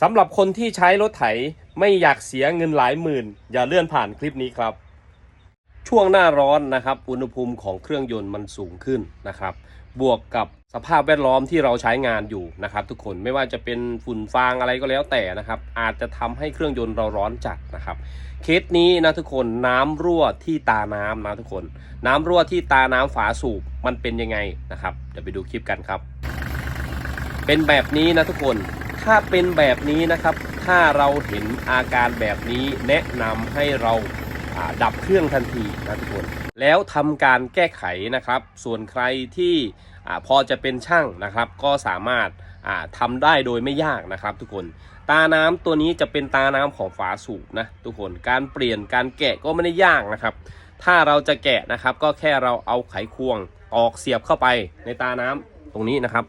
สำหรับคนที่ใช้รถไถไม่อยากเสียเงินหลายหมื่น อย่าเลื่อนผ่านคลิปนี้ครับ ช่วงหน้าร้อนนะครับ อุณหภูมิของเครื่องยนต์มันสูงขึ้นนะครับ บวกกับสภาพแวดล้อมที่เราใช้งานอยู่นะครับ ทุกคนไม่ว่าจะเป็นฝุ่นฟางอะไรก็แล้วแต่นะครับ อาจจะทำให้เครื่องยนต์เราร้อนจัดนะครับ เคสนี้นะทุกคนน้ำรั่วที่ตาน้ำนะทุกคน น้ำรั่วที่ตาน้ำฝาสูบมันเป็นยังไงนะครับเดี๋ยวไปดูคลิปกันครับ เป็นแบบนี้นะทุกคน ถ้าเป็นแบบนี้นะครับ ถ้าเราเห็นอาการแบบนี้แนะนำให้เราดับเครื่องทันทีนะทุกคน แล้วทำการแก้ไขนะครับ ส่วนใครที่พอจะเป็นช่างนะครับ ก็สามารถอ่าทำได้โดยไม่ยากนะครับ ทุกคน ตาน้ำตัวนี้จะเป็นตาน้ำของฝาสูบนะทุกคน การเปลี่ยนการแกะก็ไม่ได้ยากนะครับ ถ้าเราจะแกะนะครับก็แค่เราเอาไขควงตอกเสียบเข้าไปในตาน้ำตรงนี้นะครับ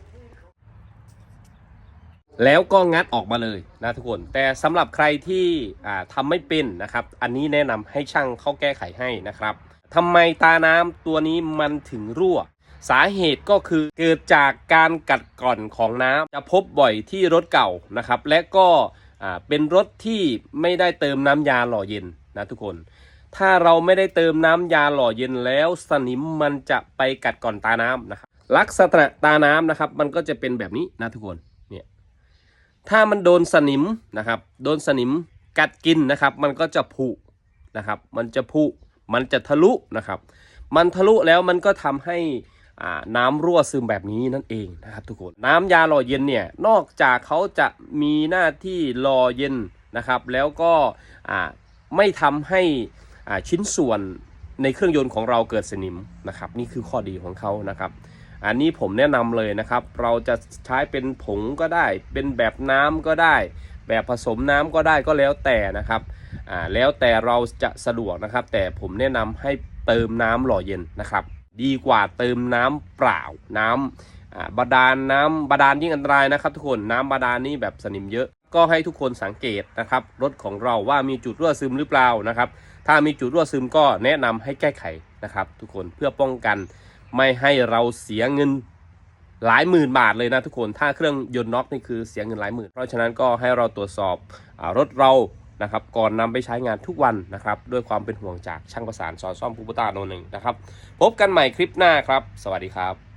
แล้วก็งัดออกมาเลยนะทุกคน แต่สำหรับใครที่อ่าทำไม่เป็นนะครับ อันนี้แนะนำให้ช่างเข้าแก้ไขให้นะครับทำไมตาน้ำตัวนี้มันถึงรั่ว สาเหตุก็คือเกิดจากการกัดกร่อนของน้ำจะพบบ่อยที่รถเก่านะครับ และก็เป็นรถที่ไม่ได้เติมน้ำยาหล่อเย็นนะทุกคน ถ้าเราไม่ได้เติมน้ำยาหล่อเย็นแล้วสนิมมันจะไปกัดก่อนตาน้ำนะครับลักษณะตาน้ำนะครับ มันก็จะเป็นแบบนี้นะทุกคน ถ้ามันโดนสนิมนะครับ โดนสนิมกัดกินนะครับ มันก็จะผุนะครับ มันจะผุ มันจะทะลุนะครับ มันทะลุแล้วมันก็ทำให้อ่าน้ำรั่วซึมแบบนี้นั่นเองนะครับ ทุกคน น้ำยาหล่อเย็นเนี่ย นอกจากเขาจะมีหน้าที่หล่อเย็นนะครับ แล้วก็อ่าไม่ทำให้อ่าชิ้นส่วนในเครื่องยนต์ของเราเกิดสนิมนะครับ นี่คือข้อดีของเขานะครับ อันนี้ผมแนะนำเลยนะครับ เราจะใช้เป็นผงก็ได้ เป็นแบบน้ำก็ได้ แบบผสมน้ำก็ได้ก็แล้วแต่นะครับอ่าแล้วแต่เราจะสะดวกนะครับ แต่ผมแนะนำให้เติมน้ำหล่อเย็นนะครับ ดีกว่าเติมน้ำเปล่าน้ำอ่าบาดาลน้ำบาดาลยิ่งอันตรายนะครับทุกคนน้ำบาดาลนี่แบบสนิมเยอะก็ให้ทุกคนสังเกตนะครับรถของเราว่ามีจุดรั่วซึมหรือเปล่านะครับ ถ้ามีจุดรั่วซึมก็แนะนำให้แก้ไขนะครับ ทุกคนเพื่อป้องกัน ไม่ให้เราเสียเงินหลายหมื่นบาทเลยนะทุกคน ถ้าเครื่องยนต์น็อกนี่คือเสียเงินหลายหมื่น เพราะฉะนั้นก็ให้เราตรวจสอบอรถเรานะครับก่อนนำไปใช้งานทุกวันนะครับ ด้วยความเป็นห่วงจากช่างประสานสอนซ่อมภูปตาโนหนึ่งนะครับ พบกันใหม่คลิปหน้าครับ สวัสดีครับ